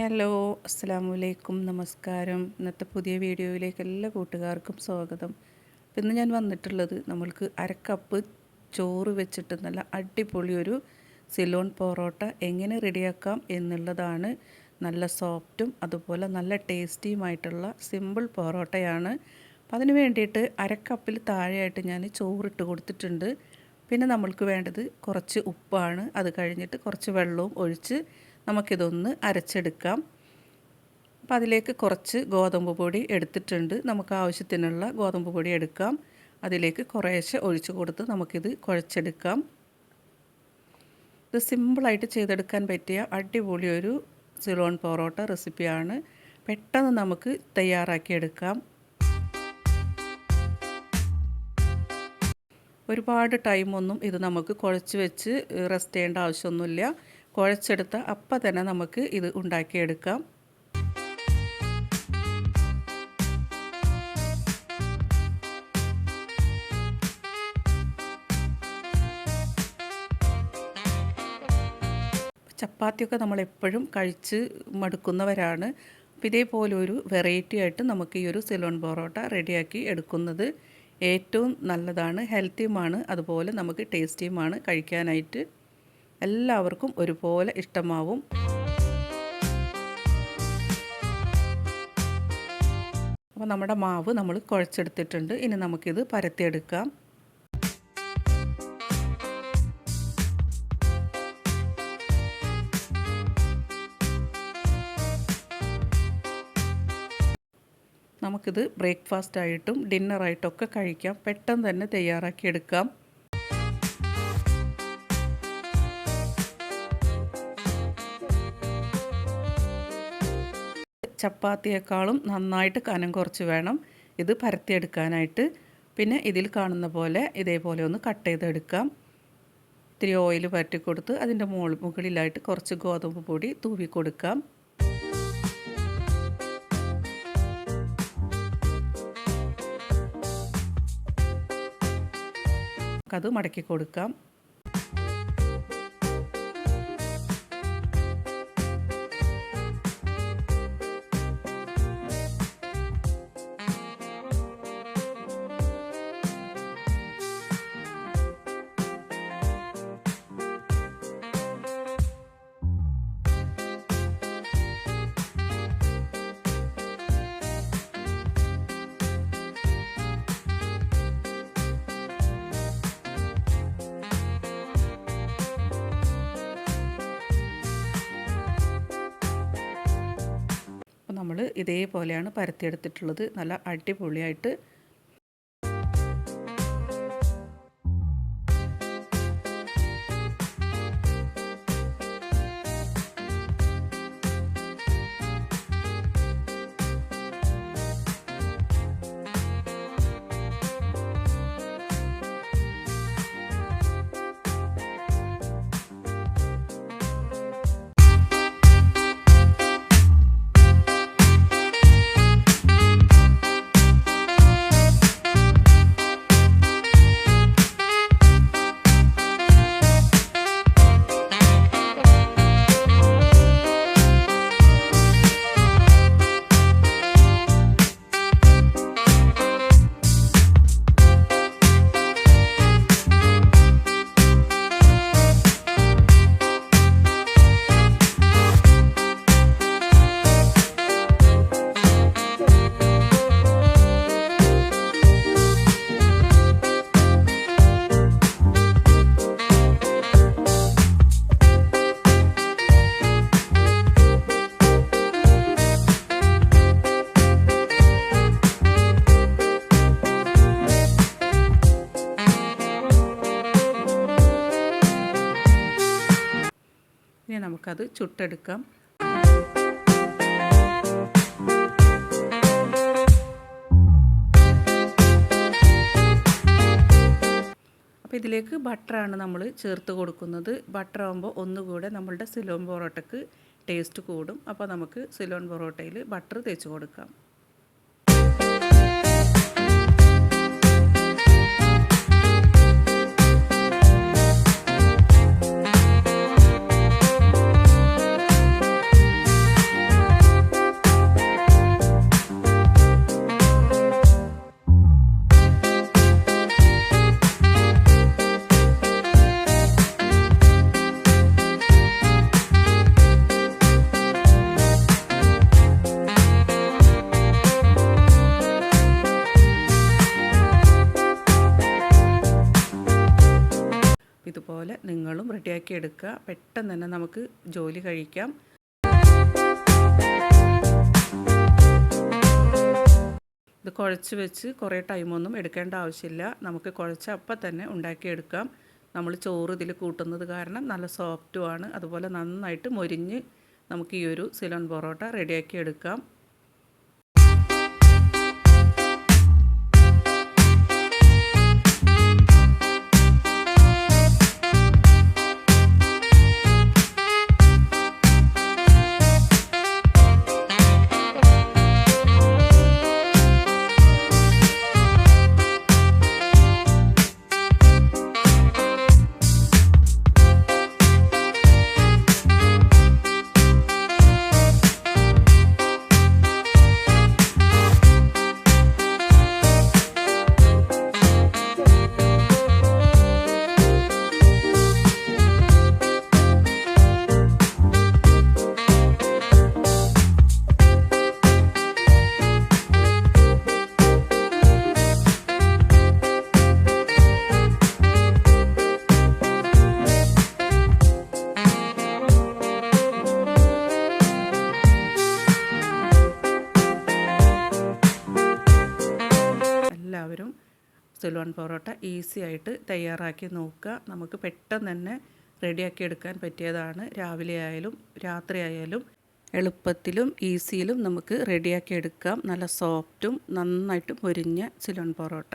Hello അസ്സാമു അലൈക്കും നമസ്കാരം. ഇന്നത്തെ പുതിയ വീഡിയോയിലേക്ക് എല്ലാ കൂട്ടുകാർക്കും സ്വാഗതം. അപ്പം ഇന്ന് ഞാൻ വന്നിട്ടുള്ളത് നമ്മൾക്ക് അരക്കപ്പ് ചോറ് വെച്ചിട്ട് നല്ല അടിപൊളി ഒരു സിലോൺ പൊറോട്ട എങ്ങനെ റെഡിയാക്കാം എന്നുള്ളതാണ്. നല്ല സോഫ്റ്റും അതുപോലെ നല്ല ടേസ്റ്റിയുമായിട്ടുള്ള സിമ്പിൾ പൊറോട്ടയാണ്. അപ്പം അതിന് വേണ്ടിയിട്ട് അരക്കപ്പിൽ താഴെയായിട്ട് ഞാൻ ചോറിട്ട് കൊടുത്തിട്ടുണ്ട്. പിന്നെ നമ്മൾക്ക് വേണ്ടത് കുറച്ച് ഉപ്പാണ്. അത് കഴിഞ്ഞിട്ട് കുറച്ച് വെള്ളവും ഒഴിച്ച് നമുക്കിതൊന്ന് അരച്ചെടുക്കാം. അപ്പം അതിലേക്ക് കുറച്ച് ഗോതമ്പ് പൊടി എടുത്തിട്ടുണ്ട്. നമുക്ക് ആവശ്യത്തിനുള്ള ഗോതമ്പ് പൊടി എടുക്കാം. അതിലേക്ക് കുറേശ്ശെ ഒഴിച്ചു കൊടുത്ത് നമുക്കിത് കുഴച്ചെടുക്കാം. ഇത് സിമ്പിളായിട്ട് ചെയ്തെടുക്കാൻ പറ്റിയ അടിപൊളി ഒരു സിലോൺ പൊറോട്ട റെസിപ്പിയാണ്. പെട്ടെന്ന് നമുക്ക് തയ്യാറാക്കിയെടുക്കാം. ഒരുപാട് ടൈമൊന്നും ഇത് നമുക്ക് കുഴച്ച് വെച്ച് റെസ്റ്റ് ചെയ്യേണ്ട ആവശ്യമൊന്നുമില്ല. കുഴച്ചെടുത്ത അപ്പം തന്നെ നമുക്ക് ഇത് ഉണ്ടാക്കിയെടുക്കാം. ചപ്പാത്തിയൊക്കെ നമ്മൾ എപ്പോഴും കഴിച്ച് മടുക്കുന്നവരാണ്. അപ്പോൾ ഇതേപോലെ ഒരു വെറൈറ്റി ആയിട്ട് നമുക്ക് ഈ ഒരു സിലോൺ പൊറോട്ട റെഡിയാക്കി എടുക്കുന്നത് ഏറ്റവും നല്ലതാണ് ഹെൽത്തിയുമാണ് അതുപോലെ നമുക്ക് ടേസ്റ്റിയുമാണ് കഴിക്കാനായിട്ട്. എല്ലാവർക്കും ഒരുപോലെ ഇഷ്ടമാവും. അപ്പോൾ നമ്മുടെ മാവ് നമ്മൾ കുഴച്ചെടുത്തിട്ടുണ്ട്. ഇനി നമുക്കിത് പരത്തിയെടുക്കാം. നമുക്കിത് ബ്രേക്ക്ഫാസ്റ്റ് ആയിട്ടും ഡിന്നറായിട്ടൊക്കെ കഴിക്കാം. പെട്ടെന്ന് തന്നെ തയ്യാറാക്കിയെടുക്കാം ചപ്പാത്തിയേക്കാളും നന്നായിട്ട് കനം കുറച്ച് വേണം. ഇത് പരത്തിയെടുക്കാനായിട്ട്. പിന്നെ ഇതിൽ കാണുന്ന പോലെ ഇതേപോലെ ഒന്ന് കട്ട് ചെയ്തെടുക്കാം. ഇത്തിരി ഓയിൽ പരട്ടി കൊടുത്ത് അതിന്റെ മോൾ മുകളിലായിട്ട് കുറച്ച് ഗോതമ്പ് പൊടി തൂവി കൊടുക്കാം. അത് മടക്കി കൊടുക്കാം. ഇതേപോലെയാണ് പരത്തിയെടുത്തിട്ടുള്ളത്. നല്ല അടിപൊളിയായിട്ട് ഇനി നമുക്കത് ചുട്ടെടുക്കാം. അപ്പോൾ ഇതിലേക്ക് ബട്ടറാണ് നമ്മൾ ചേർത്ത് കൊടുക്കുന്നത്. ബട്ടർ ആകുമ്പോൾ ഒന്നുകൂടെ നമ്മളുടെ സിലോൺ പൊറോട്ടയ്ക്ക് ടേസ്റ്റ് കൂടും. അപ്പോൾ നമുക്ക് സിലോൺ പൊറോട്ടയിൽ ബട്ടർ തേച്ച് കൊടുക്കാം. റെഡിയാക്കി എടുക്കുക. പെട്ടെന്ന് തന്നെ നമുക്ക് ജോലി കഴിക്കാം. ഇത് കുഴച്ച് വെച്ച് കുറേ ടൈമൊന്നും എടുക്കേണ്ട ആവശ്യമില്ല. നമുക്ക് കുഴച്ച് അപ്പം തന്നെ ഉണ്ടാക്കിയെടുക്കാം നമ്മൾ ചോറ് ഇതിൽ കൂട്ടുന്നത് കാരണം നല്ല സോഫ്റ്റുമാണ് അതുപോലെ നന്നായിട്ട് മൊരിഞ്ഞ് നമുക്ക് ഈ ഒരു സിലോൺ പൊറോട്ട റെഡിയാക്കി എടുക്കാം. സിലോൺ പൊറോട്ട ഈസി ആയിട്ട് തയ്യാറാക്കി നോക്കുക. നമുക്ക് പെട്ടെന്ന് തന്നെ റെഡിയാക്കി എടുക്കാൻ പറ്റിയതാണ്. രാവിലെ ആയാലും രാത്രി ആയാലും എളുപ്പത്തിലും ഈസിയിലും നമുക്ക് റെഡിയാക്കി എടുക്കാം. നല്ല സോഫ്റ്റും നന്നായിട്ട് പൊരിഞ്ഞ സിലോൺ പൊറോട്ട.